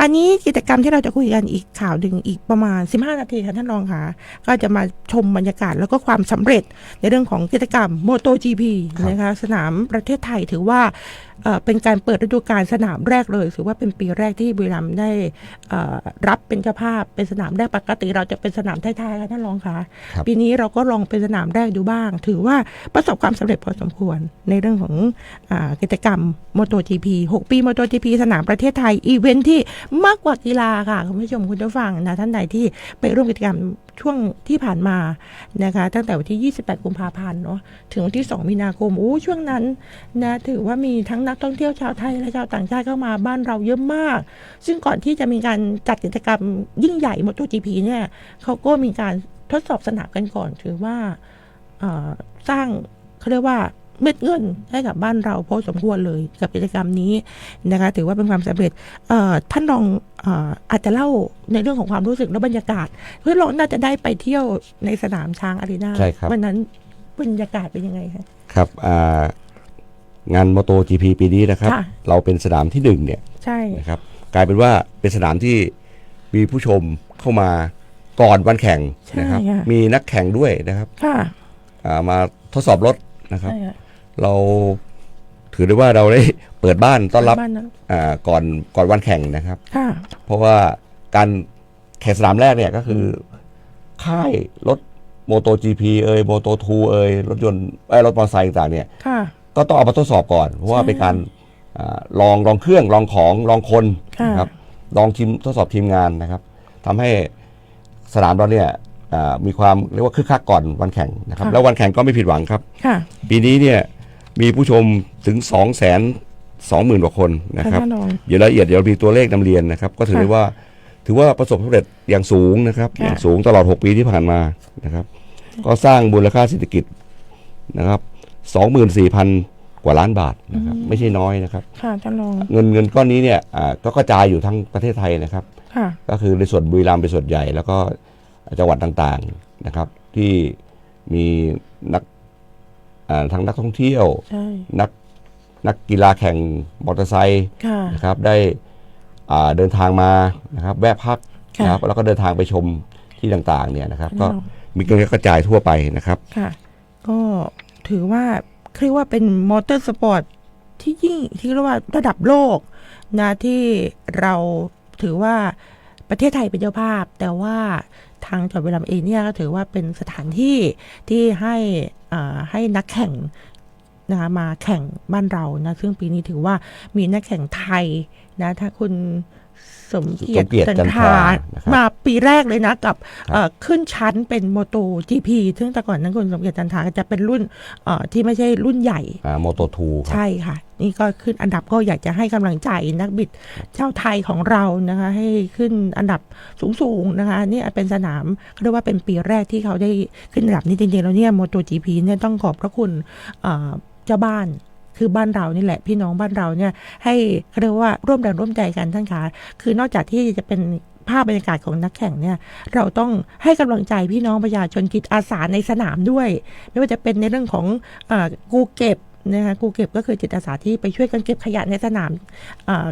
อันนี้กิจกรรมที่เราจะคุยกันอีกข่าวหนึ่งอีกประมาณ 15 นาทีค่ะท่านรองค่ะ ก็จะมาชมบรรยากาศแล้วก็ความสำเร็จในเรื่องของกิจกรรม MotoGP ครับนะคะสนามประเทศไทยถือว่าเอ่อเป็นการเปิดฤดูกาลสนามแรกเลย ถือว่าเป็นปีแรกที่บุรีรัมย์ได้เอ่อรับเป็นเจ้าภาพเป็นสนามแรกปกติ เราจะเป็นสนามท้ายๆค่ะท่านรองค่ะครับปีนี้เราก็ลองเป็นสนามแรกดูบ้าง ถือว่าประสบความสำเร็จพอสมควรในเรื่องของอากิจกรรม MotoGP 6 ปี MotoGP สนามประเทศไทยอีเวนท์ที่มากกว่ากีฬาค่ะคุณผู้ชมคุณผู้ฟังนะท่านใดที่ไปร่วมกิจกรรมช่วงที่ผ่านมานะคะ ตั้งแต่วันที่ 28 กุมภาพันธ์เนาะถึงวันที่ 2 มีนาคมโอ้ช่วงนั้นนะถือว่ามีทั้งนักท่องเที่ยวชาวไทยและชาวต่างชาติเข้ามาบ้านเราเยอะมาก ซึ่งก่อนที่จะมีการจัดกิจกรรมยิ่งใหญ่ MotoGP เนี่ยเขาก็มีการทดสอบสนามกันก่อน ถือว่าสร้างเขาเรียกว่า เม็ดเงินให้กับบ้านเราพอสมควรเลยกับกิจกรรมนี้นะคะ ถือว่าเป็นความสำเร็จเอ่อท่านลองเอ่ออาจจะเล่าในเรื่องของความรู้สึกและบรรยากาศ เพื่อเราน่าจะได้ไปเที่ยวในสนามช้างอารีนาใช่ครับวันนั้นบรรยากาศเป็นยังไงคะครับอ่างานมอโต GP ปีนี้นะครับค่ะเราเป็นสนามที่หนึ่งเนี่ยใช่นะครับ กลายเป็นว่าเป็นสนามที่มีผู้ชมเข้ามาก่อนวันแข่งนะครับใช่ค่ะมีนักแข่งด้วยนะครับค่ะอ่ามาทดสอบรถนะครับใช่ค่ะ เราถือได้ว่าเราได้เปิดบ้านต้อนรับบ้านนั้นอ่าก่อนก่อนวันแข่งนะครับ ค่ะ เพราะว่าการแข่งสนามแรกเนี่ยก็คือ ค่ายรถโมโต GP เอยโมโตทูเอยรถยนต์ไอ้ยรถมอเตอร์ไซค์ต่างๆเนี่ย ค่ะ ก็ต้องเอามาทดสอบก่อน เพราะว่าใช่เป็นการอาลองลองเครื่องลองของลองคนค่ะนะครับลองทีมทดสอบทีมงานนะครับทำให้สนามเราเนี่ยอ่ามีความเรียกว่าคึกคักก่อนวันแข่งนะครับ ค่ะ แล้ววันแข่งก็ไม่ผิดหวังครับ ค่ะ ปีนี้เนี่ย มีผู้ชมถึง2 2 0 0 0 0 กว่าคนนะครับท่านรองเดี๋ยวรายละเอียดเดี๋ยวมีตัวเลขนำเรียนนะครับ ก็ถือได้ว่าถือว่าประสบความสำเร็จอย่างสูงนะครับค่ะอย่างสูงตลอด 6 ปีที่ผ่านมานะครับ ก็สร้างมูลค่าเศรษฐกิจนะครับ 24,000 กว่าล้านบาทนะครับ ไม่ใช่น้อยนะครับค่ะท่านรองเงินเงินก้อนนี้เนี่ยอ่าก็กระจายอยู่ทั้งประเทศไทยนะครับค่ะก็คือในส่วนบุรีรัมย์เป็นส่วนใหญ่ แล้วก็จังหวัดต่างๆนะครับ ที่มีนักอ่า ทั้งนักท่องเที่ยวใช่นักนักกีฬาแข่งมอเตอร์ไซค์ค่ะนะครับได้อ่าเดินทางมานะครับแวะพักค่ะนะครับแล้วก็เดินทางไปชมที่ต่างๆเนี่ยนะครับ ก็ท่านรองมีการกระจายทั่วไปนะครับค่ะก็ถือว่าเรียกว่าเป็นมอเตอร์สปอร์ตที่ยิ่งที่เรียกว่าระดับโลกนะที่เราถือว่าประเทศไทยเป็นเจ้าภาพแต่ว่าทางจังหวัดบุรีรัมย์เองเนี่ยก็ถือว่าเป็นสถานที่ที่ให้อ่า ให้นักแข่งนะคะมาแข่งบ้านเรานะซึ่งปีนี้ถือว่ามีนักแข่งไทยนะถ้าคุณ สมเกียรสมเกียรติติจันจันทราทรานะครับมาปีแรกเลยนะกับครับเอ่อขึ้นชั้นเป็นโมโต GP ซึ่งแต่ก่อนนั้นคุณสมเกียรติจันทราจะเป็นรุ่นเอ่อที่ไม่ใช่รุ่นใหญ่โมโตทูครับใช่ค่ะ นี่ก็ขึ้นอันดับก็อยากจะให้กำลังใจนักบิดเจ้าไทยของเรานะคะ ให้ขึ้นอันดับสูงๆนะคะ นี่เป็นสนามเรียกว่าเป็นปีแรกที่เขาได้ขึ้นอันดับนี้จริงๆแล้วเนี่ยโมโต GP เนี่ยต้องขอบพระคุณเอ่อเจ้าบ้าน คือบ้านเรานี่แหละพี่น้องบ้านเราเนี่ยให้เรียกว่าร่วมแรงร่วมใจกันท่านคะคือนอกจากที่จะเป็นภาพบรรยากาศของนักแข่งเนี่ยเราต้องให้กำลังใจพี่น้องประชาชนจิตอาสาในสนามด้วย ไม่ว่าจะเป็นในเรื่องของอกูเก็บนะคะกูเก็บก็คือจิตอาสาที่ไปช่วยกันเก็บขยะในสนาม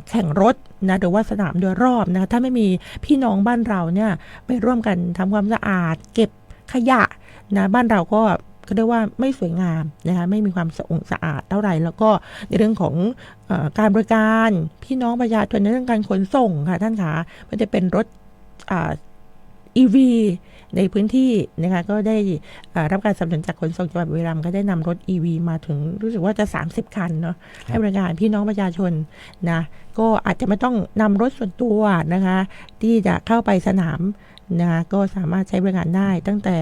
แข่งรถนะหรือว่าสนามโดยรอบนะคะถ้าไม่มีพี่น้องบ้านเราเนี่ยไปร่วมกันทำความสะอาด เก็บขยะนะบ้านเราก็ ก็เรียกว่าไม่สวยงามนะคะไม่มีความสะองสะอาดเท่าไหร่แล้วก็ในเรื่องของอการบริการพี่น้องประชาชนในเรื่องการขนส่งค่ะท่านคะมันจะเป็นรถ EV ในพื้นที่นะคะก็ได้อ่ารับการสนับสนุนจากขนส่งจังหวัดบุรีรัมย์ก็ได้นำรถ EV มาถึงรู้สึกว่าจะ 30 คันเนาะให้บริการพี่น้องประชาชนนะก็อาจจะไม่ต้องนำรถส่วนตัวนะคะที่จะเข้าไปสนามนะคะก็สามารถใช้บริการได้ตั้งแต่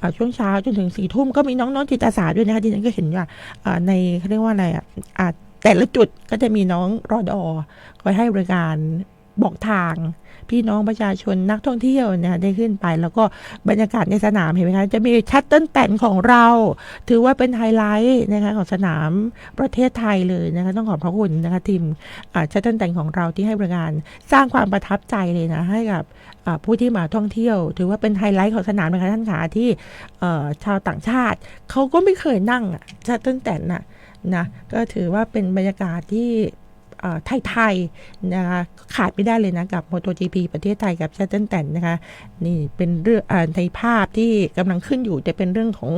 อ่าช่วงเช้าจนถึงสี่ทุ่มก็มีน้องๆจิตอาสาด้วยนะคะที่ฉันก็เห็นว่าอ่าในเขาเรียกว่าอะไรอะอ่าแต่ละจุดก็จะมีน้องรอดอคอยให้บริการ บอกทาง พี่น้องประชาชนนักท่องเที่ยวเนี่ยได้ขึ้นไป แล้วก็บรรยากาศในสนามเห็นไหมคะจะมีชัตเติ้ลแตนของเรา ถือว่าเป็นไฮไลท์นะคะของสนามประเทศไทยเลยนะคะต้องขอบพระคุณนะคะทีมชัตเติ้ลแตนของเราที่ให้บริการสร้างความประทับใจเลยนะให้กับผู้ที่มาท่องเที่ยว ถือว่าเป็นไฮไลท์ของสนามนะคะท่านขาที่ชาวต่างชาติเขาก็ไม่เคยนั่งชัตเติ้ลแตนน่ะนะก็ถือว่าเป็นบรรยากาศที่ ไทยๆนะคะขาดไม่ได้เลยนะกับ MotoGP ประเทศไทยกับชัตเติลแตนนะคะนี่เป็นเรื่องอในภาพที่กำลังขึ้นอยู่จะเป็นเรื่องของ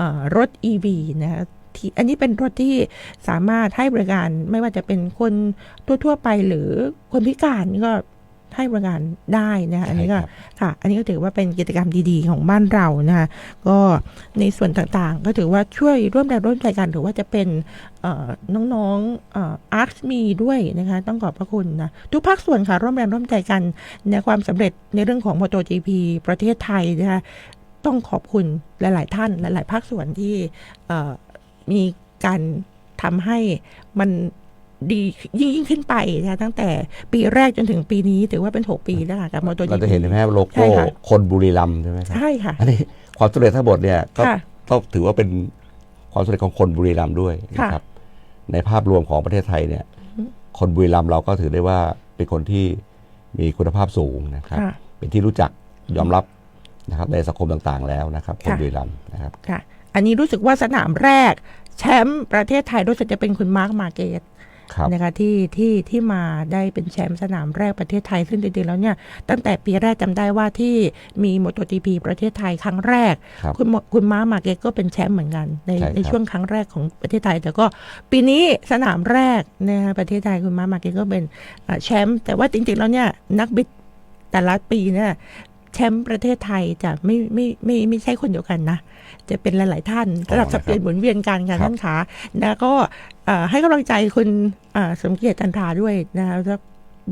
ออรถ EV นะคะที่อันนี้เป็นรถที่สามารถให้บริการไม่ว่าจะเป็นคนทั่ว ๆ ไปหรือคนพิการก็ ให้บริการได้นะคะอันนี้ก็ใช่ครับค่ะ อันนี้ก็ถือว่าเป็นกิจกรรมดีๆ ของบ้านเรานะคะก็ในส่วนต่างๆ ก็ถือว่าช่วยร่วมแรงร่วมใจกันหรือว่าจะเป็นเอ่อน้องๆอาร์ตมีด้วยนะคะต้องขอบพระคุณนะทุกภาคส่วนค่ะร่วมแรงร่วมใจกันในความสำเร็จในเรื่องของ MotoGP ประเทศไทยนะคะต้องขอบคุณหลาย ๆ ท่านหลาย ๆ ภาคส่วนที่เอ่อมีการทำให้มัน ดียิ่งยิ่งขึ้นไปนะคะตั้งแต่ปีแรกจนถึงปีนี้ถือว่าเป็น 6 ปีแล้วค่ะกับ MotoGP เราจะเห็นไหมครับโลใช่โก้ค่ะ คนบุรีรัมย์ใช่ไหมครับใช่ค่ะ อันนี้ความสำเร็จทั้งหมดเนี่ยก็ค่ะต้องถือว่าเป็นความสำเร็จของคนบุรีรัมย์ด้วยนะครับ ในภาพรวมของประเทศไทยเนี่ยคนบุรีรัมย์เราก็ถือได้ว่าเป็นคนที่มีคุณภาพสูงนะครับ ค่ะ เป็นที่รู้จักยอมรับนะครับในสังคมต่างๆแล้วนะครับ คนค่ะ บุรีรัมย์นะครับ ค่ะ อันนี้รู้สึกว่าสนามแรก แชมป์ประเทศไทยรู้สึกจะเป็นคุณมาร์คมาเกตครับ นะคะที่ที่ที่มาได้เป็นแชมป์สนามแรกประเทศไทย ซึ่งจริงๆแล้วเนี่ยตั้งแต่ปีแรกจำได้ว่าที่มีม o ต o จีพีประเทศไทยครั้งแรกครับคุณหมอคุณม้ามาเกตก็เป็นแชมป์เหมือนกัน ในใช่ครับในช่วงครั้งแรกของประเทศไทย แต่ก็ปีนี้สนามแรกนะคะประเทศไทยคุณม้ามาเกตก็เป็นอ่าแชมป์แต่ว่าจริงๆแล้วเนี่ยนักบิดแต่ละปีเนี่ยแช มป์ประเทศไทยจะไม่ไม่ไม่ไม่ใช่คนเดียวกันนะ จะเป็นหลาย ๆ ท่านสลับสับเปลี่ยนหมุนเวียนกันค่ะครับท่านขาแล้วก็เอ่อให้กำลังใจคุณเอ่อสมเกียรติจันทราด้วยนะคะสัก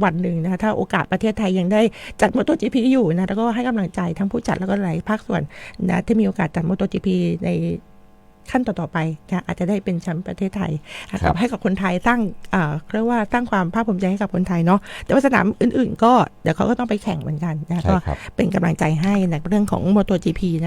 วันหนึ่งนะคะถ้าโอกาสประเทศไทยยังได้จัดม o ต o จีพีอยู่นะแล้วก็ให้กำลังใจทั้งผู้จัดแล้วก็หลายภาคส่วนนะที่มีโอกาสจัดม o ต o จีพีใน ขั้นต่อๆไปนะอาจจะได้เป็นแชมป์ประเทศไทยครับกับให้กับคนไทยสร้างเอ่อเรียกว่าสร้างความภาคภูมิใจให้กับคนไทยเนาะแต่ว่าสนามอื่น ๆ ก็เดี๋ยวเขาก็ต้องไปแข่งเหมือนกันนะใช่ก็ครับเป็นกำลังใจให้ในเรื่องของ MotoGP นะ